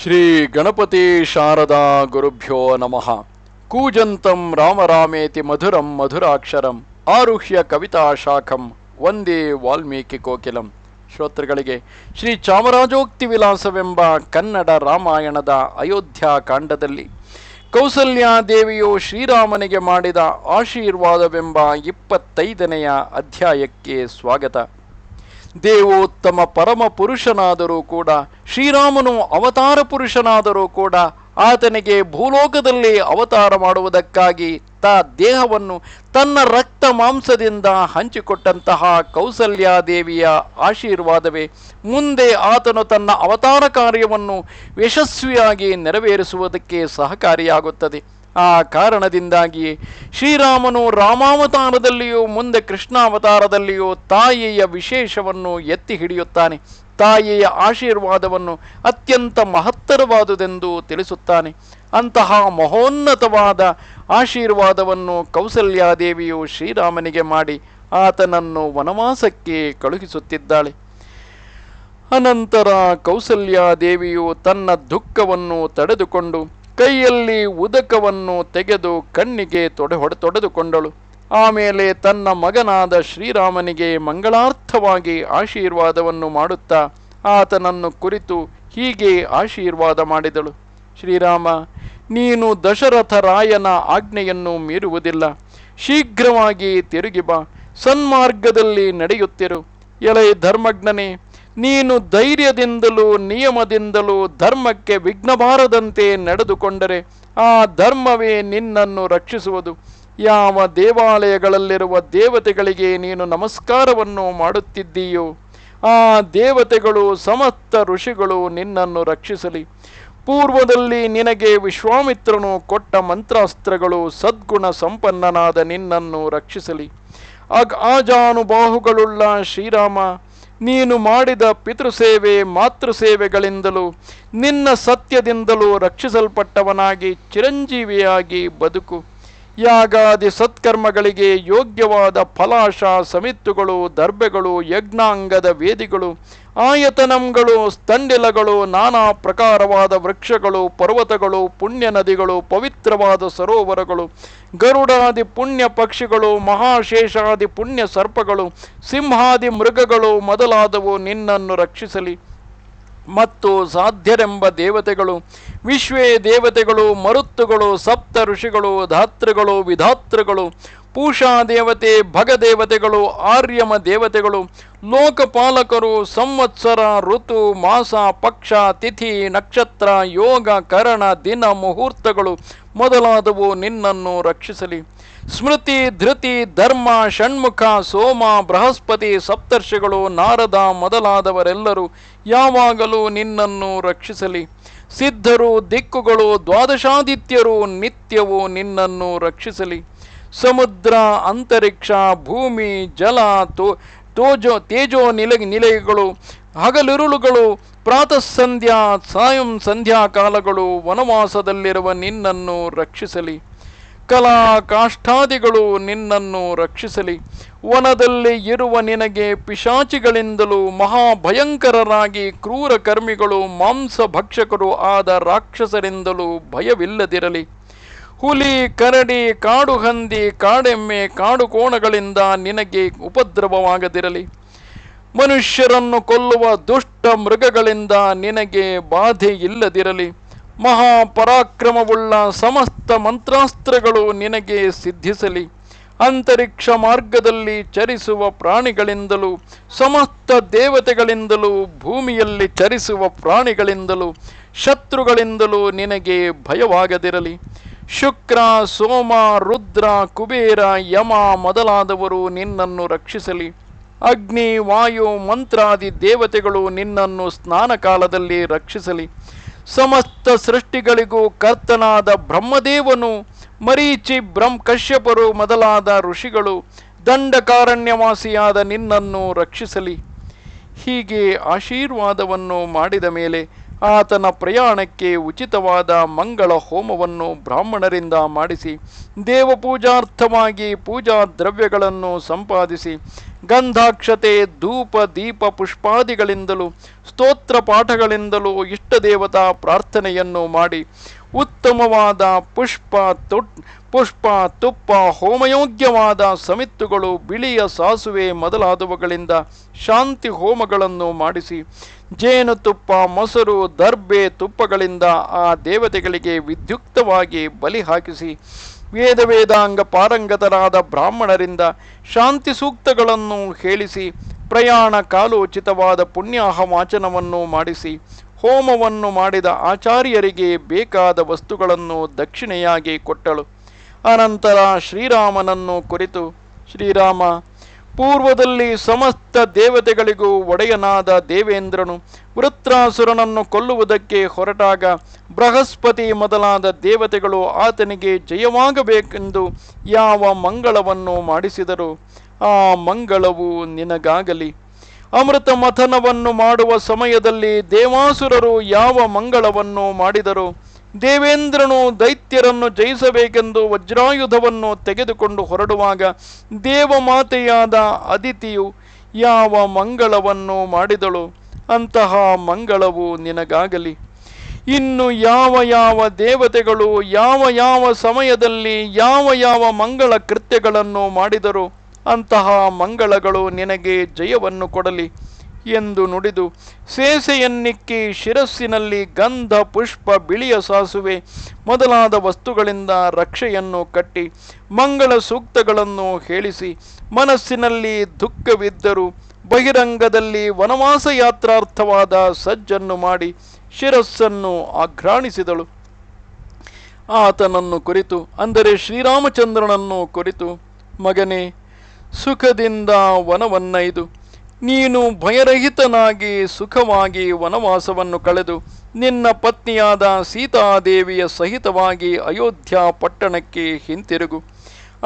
ಶ್ರೀ ಗಣಪತಿ ಶಾರದಾ ಗುರುಭ್ಯೋ ನಮಃ. ಕೂಜಂತಂ ರಾಮರಾಮೇತಿ ಮಧುರಂ ಮಧುರಾಕ್ಷರಂ ಆರುಹ್ಯ ಕವಿತಾ ಶಾಖಂ ವಂದೇ ವಾಲ್ಮೀಕಿ ಕೋಕಿಲಂ. ಶ್ರೋತೃಗಳಿಗೆ, ಶ್ರೀ ಚಾಮರಾಜೋಕ್ತಿ ವಿಲಾಸವೆಂಬ ಕನ್ನಡ ರಾಮಾಯಣದ ಅಯೋಧ್ಯ ಕಾಂಡದಲ್ಲಿ ಕೌಸಲ್ಯಾದೇವಿಯು ಶ್ರೀರಾಮನಿಗೆ ಮಾಡಿದ ಆಶೀರ್ವಾದವೆಂಬ ಇಪ್ಪತ್ತೈದನೆಯ ಅಧ್ಯಾಯಕ್ಕೆ ಸ್ವಾಗತ. ದೇವೋತ್ತಮ ಪರಮ ಪುರುಷನಾದರೂ ಕೂಡ, ಶ್ರೀರಾಮನು ಅವತಾರ ಪುರುಷನಾದರೂ ಕೂಡ, ಆತನಿಗೆ ಭೂಲೋಕದಲ್ಲಿ ಅವತಾರ ಮಾಡುವುದಕ್ಕಾಗಿ ತ ದೇಹವನ್ನು ತನ್ನ ರಕ್ತ ಮಾಂಸದಿಂದ ಹಂಚಿಕೊಟ್ಟಂತಹ ಕೌಸಲ್ಯಾದೇವಿಯ ಆಶೀರ್ವಾದವೇ, ಮುಂದೆ ಆತನು ತನ್ನ ಅವತಾರ ಕಾರ್ಯವನ್ನು ಯಶಸ್ವಿಯಾಗಿ ನೆರವೇರಿಸುವುದಕ್ಕೆ ಸಹಕಾರಿಯಾಗುತ್ತದೆ. ಆ ಕಾರಣದಿಂದಾಗಿ ಶ್ರೀರಾಮನು ರಾಮಾವತಾರದಲ್ಲಿಯೂ ಮುಂದೆ ಕೃಷ್ಣಾವತಾರದಲ್ಲಿಯೂ ತಾಯಿಯ ವಿಶೇಷವನ್ನು ಎತ್ತಿ ಹಿಡಿಯುತ್ತಾನೆ. ತಾಯಿಯ ಆಶೀರ್ವಾದವನ್ನು ಅತ್ಯಂತ ಮಹತ್ತರವಾದುದೆಂದು ತಿಳಿಸುತ್ತಾನೆ. ಅಂತಹ ಮಹೋನ್ನತವಾದ ಆಶೀರ್ವಾದವನ್ನು ಕೌಸಲ್ಯಾದೇವಿಯು ಶ್ರೀರಾಮನಿಗೆ ಮಾಡಿ ಆತನನ್ನು ವನವಾಸಕ್ಕೆ ಕಳುಹಿಸುತ್ತಿದ್ದಾಳೆ. ಅನಂತರ ಕೌಸಲ್ಯಾದೇವಿಯು ತನ್ನ ದುಃಖವನ್ನು ತಡೆದುಕೊಂಡು ಕೈಯಲ್ಲಿ ಉದಕವನ್ನು ತೆಗೆದು ಕಣ್ಣಿಗೆ ತೊಡೆ ಹೊಡೆ ತೊಡೆದುಕೊಂಡಳು. ಆಮೇಲೆ ತನ್ನ ಮಗನಾದ ಶ್ರೀರಾಮನಿಗೆ ಮಂಗಳಾರ್ಥವಾಗಿ ಆಶೀರ್ವಾದವನ್ನು ಮಾಡುತ್ತಾ ಆತನನ್ನು ಕುರಿತು ಹೀಗೆ ಆಶೀರ್ವಾದ ಮಾಡಿದಳು. ಶ್ರೀರಾಮ, ನೀನು ದಶರಥ ರಾಯನ ಆಜ್ಞೆಯನ್ನು ಮೀರುವುದಿಲ್ಲ. ಶೀಘ್ರವಾಗಿ ತಿರುಗಿ ಬಾ. ಸನ್ಮಾರ್ಗದಲ್ಲಿ ನಡೆಯುತ್ತಿರು. ಎಲೆ ಧರ್ಮಜ್ಞನೇ ನೀನು ಧೈರ್ಯದಿಂದಲೂ ನಿಯಮದಿಂದಲೂ ಧರ್ಮಕ್ಕೆ ವಿಘ್ನ ಬಾರದಂತೆ ನಡೆದುಕೊಂಡರೆ ಆ ಧರ್ಮವೇ ನಿನ್ನನ್ನು ರಕ್ಷಿಸುವುದು. ಯಾವ ದೇವಾಲಯಗಳಲ್ಲಿರುವ ದೇವತೆಗಳಿಗೆ ನೀನು ನಮಸ್ಕಾರವನ್ನು ಮಾಡುತ್ತಿದ್ದೀಯೋ, ಆ ದೇವತೆಗಳು ಸಮಸ್ತ ಋಷಿಗಳು ನಿನ್ನನ್ನು ರಕ್ಷಿಸಲಿ. ಪೂರ್ವದಲ್ಲಿ ನಿನಗೆ ವಿಶ್ವಾಮಿತ್ರನು ಕೊಟ್ಟ ಮಂತ್ರಾಸ್ತ್ರಗಳು ಸದ್ಗುಣ ಸಂಪನ್ನನಾದ ನಿನ್ನನ್ನು ರಕ್ಷಿಸಲಿ. ಅಗ್ ಆಜಾನುಬಾಹುಗಳುಳ್ಳ ಶ್ರೀರಾಮ ನೀನು ಮಾಡಿದ ಪಿತೃಸೇವೆ ಮಾತೃಸೇವೆಗಳಿಂದಲೂ ನಿನ್ನ ಸತ್ಯದಿಂದಲೂ ರಕ್ಷಿಸಲ್ಪಟ್ಟವನಾಗಿ ಚಿರಂಜೀವಿಯಾಗಿ ಬದುಕು. ಯಾಗಾದಿ ಸತ್ಕರ್ಮಗಳಿಗೆ ಯೋಗ್ಯವಾದ ಫಲಾಶ ಸಮಿತ್ತುಗಳು ದರ್ಬೆಗಳು ಯಜ್ಞಾಂಗದ ವೇದಿಗಳು, ಆಯತನಂಗಳು ಸ್ತಂಡಿಲಗಳು ನಾನಾ ಪ್ರಕಾರವಾದ ವೃಕ್ಷಗಳು, ಪರ್ವತಗಳು, ಪುಣ್ಯ ನದಿಗಳು, ಪವಿತ್ರವಾದ ಸರೋವರಗಳು, ಗರುಡಾದಿ ಪುಣ್ಯ ಪಕ್ಷಿಗಳು, ಮಹಾಶೇಷಾದಿ ಪುಣ್ಯ ಸರ್ಪಗಳು, ಸಿಂಹಾದಿ ಮೃಗಗಳು ಮೊದಲಾದವು ನಿನ್ನನ್ನು ರಕ್ಷಿಸಲಿ. ಮತ್ತು ಸಾಧ್ಯರೆಂಬ ದೇವತೆಗಳು, ವಿಶ್ವೇ ದೇವತೆಗಳು, ಮರುತ್ತುಗಳು, ಸಪ್ತ ಋಷಿಗಳು, ಧಾತೃಗಳು, ವಿಧಾತೃಗಳು, ಪೂಷಾ ದೇವತೆ ಭಗದೇವತೆಗಳು ಆರ್ಯಮ ದೇವತೆಗಳು, ಲೋಕಪಾಲಕರು, ಸಂವತ್ಸರ, ಋತು, ಮಾಸ, ಪಕ್ಷ, ತಿಥಿ, ನಕ್ಷತ್ರ, ಯೋಗ, ಕರಣ, ದಿನ, ಮುಹೂರ್ತಗಳು ಮೊದಲಾದವು ನಿನ್ನನ್ನು ರಕ್ಷಿಸಲಿ. ಸ್ಮೃತಿ, ಧೃತಿ, ಧರ್ಮ, ಷಣ್ಮುಖ, ಸೋಮ, ಬೃಹಸ್ಪತಿ, ಸಪ್ತರ್ಷಿಗಳು, ನಾರದ ಮೊದಲಾದವರೆಲ್ಲರೂ ಯಾವಾಗಲೂ ನಿನ್ನನ್ನು ರಕ್ಷಿಸಲಿ. ಸಿದ್ಧರು, ದಿಕ್ಕುಗಳು, ದ್ವಾದಶಾದಿತ್ಯರು ನಿತ್ಯವೂ ನಿನ್ನನ್ನು ರಕ್ಷಿಸಲಿ. ಸಮುದ್ರ, ಅಂತರಿಕ್ಷ, ಭೂಮಿ, ಜಲ, ತೋ, ತೋಜೋ, ತೇಜೋ ನಿಲ ನಿಲಯಗಳು, ಹಗಲಿರುಳುಗಳು ಪ್ರಾತಃ ಸಂಧ್ಯಾ ಸಾಯಂ ಸಂಧ್ಯಾಕಾಲಗಳು ವನವಾಸದಲ್ಲಿರುವ ನಿನ್ನನ್ನು ರಕ್ಷಿಸಲಿ. ಕಲಾ ಕಾಷ್ಠಾದಿಗಳು ನಿನ್ನನ್ನು ರಕ್ಷಿಸಲಿ. ವನದಲ್ಲಿ ಇರುವ ನಿನಗೆ ಪಿಶಾಚಿಗಳಿಂದಲೂ ಮಹಾಭಯಂಕರರಾಗಿ ಕ್ರೂರ ಕರ್ಮಿಗಳು ಮಾಂಸ ಭಕ್ಷಕರು ಆದ ರಾಕ್ಷಸರಿಂದಲೂ ಭಯವಿಲ್ಲದಿರಲಿ. ಹುಲಿ, ಕರಡಿ ಕಾಡು ಹಂದಿ ಕಾಡೆಮ್ಮೆ ಕಾಡು ಕೋಣಗಳಿಂದ ನಿನಗೆ ಉಪದ್ರವವಾಗದಿರಲಿ. ಮನುಷ್ಯರನ್ನು ಕೊಲ್ಲುವ ದುಷ್ಟ ಮೃಗಗಳಿಂದ ನಿನಗೆ ಬಾಧೆ ಇಲ್ಲದಿರಲಿ ಮಹಾಪರಾಕ್ರಮವುಳ್ಳ ಸಮಸ್ತ ಮಂತ್ರಾಸ್ತ್ರಗಳು ನಿನಗೆ ಸಿದ್ಧಿಸಲಿ. ಅಂತರಿಕ್ಷ ಮಾರ್ಗದಲ್ಲಿ ಚರಿಸುವ ಪ್ರಾಣಿಗಳಿಂದಲೂ, ಸಮಸ್ತ ದೇವತೆಗಳಿಂದಲೂ, ಭೂಮಿಯಲ್ಲಿ ಚರಿಸುವ ಪ್ರಾಣಿಗಳಿಂದಲೂ, ಶತ್ರುಗಳಿಂದಲೂ ನಿನಗೆ ಭಯವಾಗದಿರಲಿ. ಶುಕ್ರ, ಸೋಮ, ರುದ್ರ, ಕುಬೇರ, ಯಮ ಮೊದಲಾದವರು ನಿನ್ನನ್ನು ರಕ್ಷಿಸಲಿ. ಅಗ್ನಿ, ವಾಯು, ಮಂತ್ರಾದಿ ದೇವತೆಗಳು ನಿನ್ನನ್ನು ಸ್ನಾನ ಕಾಲದಲ್ಲಿ ರಕ್ಷಿಸಲಿ. ಸಮಸ್ತ ಸೃಷ್ಟಿಗಳಿಗೂ ಕರ್ತನಾದ ಬ್ರಹ್ಮದೇವನು, ಮರೀಚಿ ಬ್ರಹ್ಮ ಕಶ್ಯಪರು ಮೊದಲಾದ ಋಷಿಗಳು, ದಂಡಕಾರಣ್ಯವಾಸಿಯಾದ ನಿನ್ನನ್ನು ರಕ್ಷಿಸಲಿ. ಹೀಗೆ ಆಶೀರ್ವಾದವನ್ನು ಮಾಡಿದ ಮೇಲೆ ಆತನ ಪ್ರಯಾಣಕ್ಕೆ ಉಚಿತವಾದ ಮಂಗಳ ಹೋಮವನ್ನು ಬ್ರಾಹ್ಮಣರಿಂದ ಮಾಡಿಸಿ, ದೇವಪೂಜಾರ್ಥವಾಗಿ ಪೂಜಾ ದ್ರವ್ಯಗಳನ್ನು ಸಂಪಾದಿಸಿ ಗಂಧಾಕ್ಷತೆ, ಧೂಪ, ದೀಪ, ಪುಷ್ಪಾದಿಗಳಿಂದಲೂ, ಸ್ತೋತ್ರ ಪಾಠಗಳಿಂದಲೂ ಇಷ್ಟ ದೇವತಾ ಪ್ರಾರ್ಥನೆಯನ್ನು ಮಾಡಿ, ಉತ್ತಮವಾದ ಪುಷ್ಪ ತೊಟ್, ಪುಷ್ಪ, ತುಪ್ಪ, ಹೋಮಯೋಗ್ಯವಾದ ಸಮಿತ್ತುಗಳು, ಬಿಳಿಯ ಸಾಸುವೆ ಮೊದಲಾದವುಗಳಿಂದ ಶಾಂತಿ ಹೋಮಗಳನ್ನು ಮಾಡಿಸಿ ಜೇನುತುಪ್ಪ ಮೊಸರು, ದರ್ಬೆ ತುಪ್ಪಗಳಿಂದ ಆ ದೇವತೆಗಳಿಗೆ ವಿದ್ಯುಕ್ತವಾಗಿ ಬಲಿ ಹಾಕಿಸಿ ವೇದ ವೇದಾಂಗ ಪಾರಂಗತರಾದ ಬ್ರಾಹ್ಮಣರಿಂದ ಶಾಂತಿ ಸೂಕ್ತಗಳನ್ನು ಹೇಳಿಸಿ, ಪ್ರಯಾಣ ಕಾಲೋಚಿತವಾದ ಪುಣ್ಯಾಹವಾಚನವನ್ನು ಮಾಡಿಸಿ, ಹೋಮವನ್ನು ಮಾಡಿದ ಆಚಾರ್ಯರಿಗೆ ಬೇಕಾದ ವಸ್ತುಗಳನ್ನು ದಕ್ಷಿಣೆಯಾಗಿ ಕೊಟ್ಟಳು. ಅನಂತರ ಶ್ರೀರಾಮನನ್ನು ಕುರಿತು, ಶ್ರೀರಾಮ ಪೂರ್ವದಲ್ಲಿ ಸಮಸ್ತ ದೇವತೆಗಳಿಗೂ ಒಡೆಯನಾದ ದೇವೇಂದ್ರನು ವೃತ್ರಾಸುರನನ್ನು ಕೊಲ್ಲುವುದಕ್ಕೆ ಹೊರಟಾಗ ಬೃಹಸ್ಪತಿ ಮೊದಲಾದ ದೇವತೆಗಳು ಆತನಿಗೆ ಜಯವಾಗಬೇಕೆಂದು ಯಾವ ಮಂಗಳವನ್ನು ಮಾಡಿಸಿದರು? ಆ ಮಂಗಳವು ನಿನಗಾಗಲಿ. ಅಮೃತ ಮಥನವನ್ನು ಮಾಡುವ ಸಮಯದಲ್ಲಿ ದೇವಾಸುರರು ಯಾವ ಮಂಗಳವನ್ನು ಮಾಡಿದರು? ದೇವೇಂದ್ರನು ದೈತ್ಯರನ್ನು ಜಯಿಸಬೇಕೆಂದು ವಜ್ರಾಯುಧವನ್ನು ತೆಗೆದುಕೊಂಡು ಹೊರಡುವಾಗ ದೇವಮಾತೆಯಾದ ಅದಿತಿಯು ಯಾವ ಮಂಗಳವನ್ನು ಮಾಡಿದಳು, ಅಂತಹ ಮಂಗಳವು ನಿನಗಾಗಲಿ. ಇನ್ನು ಯಾವ ಯಾವ ದೇವತೆಗಳು ಯಾವ ಯಾವ ಸಮಯದಲ್ಲಿ ಯಾವ ಯಾವ ಮಂಗಳ ಕೃತ್ಯಗಳನ್ನು ಮಾಡಿದರು, ಅಂತಹ ಮಂಗಳಗಳು ನಿನಗೆ ಜಯವನ್ನು ಕೊಡಲಿ. ಎಂದು ನುಡಿದು, ಸೇಸೆಯನ್ನಿಕ್ಕಿ ಶಿರಸ್ಸಿನಲ್ಲಿ ಗಂಧ ಪುಷ್ಪ ಬಿಳಿಯ ಸಾಸುವೆ ಮೊದಲಾದ ವಸ್ತುಗಳಿಂದ ರಕ್ಷೆಯನ್ನು ಕಟ್ಟಿ, ಮಂಗಳ ಸೂಕ್ತಗಳನ್ನು ಹೇಳಿಸಿ, ಮನಸ್ಸಿನಲ್ಲಿ ದುಃಖವಿದ್ದರೂ ಬಹಿರಂಗದಲ್ಲಿ ವನವಾಸ ಯಾತ್ರಾರ್ಥವಾದ ಸಜ್ಜನ್ನು ಮಾಡಿ ಶಿರಸ್ಸನ್ನು ಆಘ್ರಾಣಿಸಿದಳು. ಆತನನ್ನು ಕುರಿತು, ಅಂದರೆ ಶ್ರೀರಾಮಚಂದ್ರನನ್ನು ಕುರಿತು, ಮಗನೇ, ಸುಖದಿಂದ ವನವನ್ನೈದು. ನೀನು ಭಯರಹಿತನಾಗಿ ಸುಖವಾಗಿ ವನವಾಸವನ್ನು ಕಳೆದು ನಿನ್ನ ಪತ್ನಿಯಾದ ಸೀತಾದೇವಿಯ ಸಹಿತವಾಗಿ ಅಯೋಧ್ಯ ಪಟ್ಟಣಕ್ಕೆ ಹಿಂತಿರುಗು.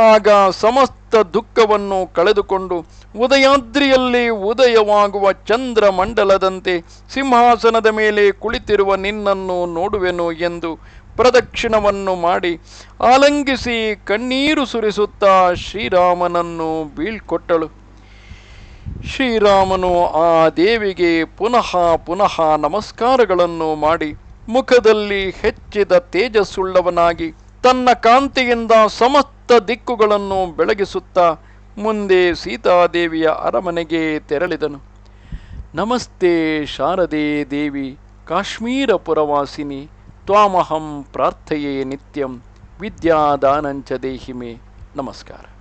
ಆಗ ಸಮಸ್ತ ದುಃಖವನ್ನು ಕಳೆದುಕೊಂಡು ಉದಯಾದ್ರಿಯಲ್ಲಿ ಉದಯವಾಗುವ ಚಂದ್ರ ಮಂಡಲದಂತೆ ಸಿಂಹಾಸನದ ಮೇಲೆ ಕುಳಿತಿರುವ ನಿನ್ನನ್ನು ನೋಡುವೆನು ಎಂದು ಪ್ರದಕ್ಷಿಣವನ್ನು ಮಾಡಿ ಆಲಂಗಿಸಿ ಕಣ್ಣೀರು ಸುರಿಸುತ್ತಾ ಶ್ರೀರಾಮನನ್ನು ಬೀಳ್ಕೊಟ್ಟಳು. ಶ್ರೀರಾಮನು ಆ ದೇವಿಗೆ ಪುನಃ ಪುನಃ ನಮಸ್ಕಾರಗಳನ್ನು ಮಾಡಿ ಮುಖದಲ್ಲಿ ಹೆಚ್ಚಿದ ತೇಜಸ್ಸುಳ್ಳವನಾಗಿ ತನ್ನ ಕಾಂತಿಯಿಂದ ಸಮಸ್ತ ದಿಕ್ಕುಗಳನ್ನು ಬೆಳಗಿಸುತ್ತಾ ಮುಂದೆ ಸೀತಾದೇವಿಯ ಅರಮನೆಗೆ ತೆರಳಿದನು. ನಮಸ್ತೆ ಶಾರದೆ ದೇವಿ ಕಾಶ್ಮೀರ ಪುರವಾಸಿನಿ ತ್ವಾಮಹಂ ಪ್ರಾರ್ಥೆಯೇ ನಿತ್ಯಂ, ವಿದ್ಯಾದಾನಂಚ ದೇಹಿಮೆ. ನಮಸ್ಕಾರ.